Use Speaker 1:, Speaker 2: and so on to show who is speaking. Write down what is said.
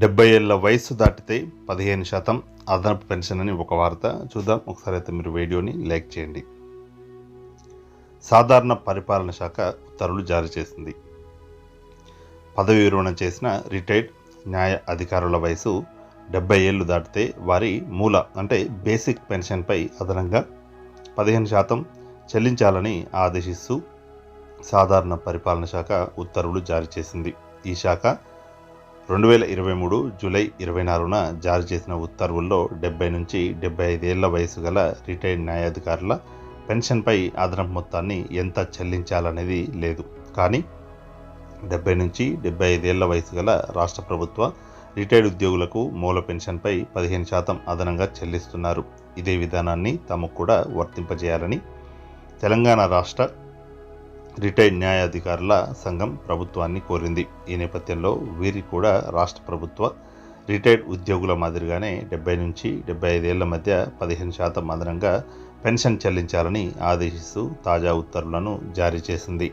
Speaker 1: డెబ్బై ఏళ్ళ వయసు దాటితే పదిహేను శాతం అదనపు పెన్షన్ అని ఒక వార్త. చూద్దాం. ఒకసారి అయితే మీరు వీడియోని లైక్ చేయండి. సాధారణ పరిపాలన శాఖ ఉత్తర్వులు జారీ చేసింది. పదవి విరమణ చేసిన రిటైర్డ్ న్యాయ అధికారుల వయసు డెబ్బై ఏళ్ళు దాటితే వారి మూల అంటే బేసిక్ పెన్షన్పై అదనంగా పదిహేను శాతం చెల్లించాలని ఆదేశిస్తూ సాధారణ పరిపాలన శాఖ ఉత్తర్వులు జారీ చేసింది. ఈ శాఖ రెండు వేల ఇరవై మూడు జూలై ఇరవై నాలుగున జారీ చేసిన ఉత్తర్వుల్లో డెబ్బై నుంచి డెబ్బై ఐదేళ్ళ వయసు గల రిటైర్డ్ న్యాయాధికారుల పెన్షన్పై అదనపు మొత్తాన్ని ఎంత చెల్లించాలనేది లేదు. కానీ డెబ్బై నుంచి డెబ్బై ఐదేళ్ళ వయసు గల రాష్ట్ర ప్రభుత్వ రిటైర్డ్ ఉద్యోగులకు మూల పెన్షన్పై పదిహేను శాతం అదనంగా చెల్లిస్తున్నారు. ఇదే విధానాన్ని తమకు కూడా వర్తింపజేయాలని తెలంగాణ రాష్ట్ర రిటైర్డ్ న్యాయాధికారుల సంఘం ప్రభుత్వాన్ని కోరింది. ఈ నేపథ్యంలో వీరి కూడా రాష్ట్ర ప్రభుత్వ రిటైర్డ్ ఉద్యోగుల మాదిరిగానే డెబ్బై నుంచి డెబ్బై ఐదేళ్ళ మధ్య పదిహేను శాతం అదనంగా పెన్షన్ చెల్లించాలని ఆదేశిస్తూ తాజా ఉత్తర్వులను జారీ చేసింది.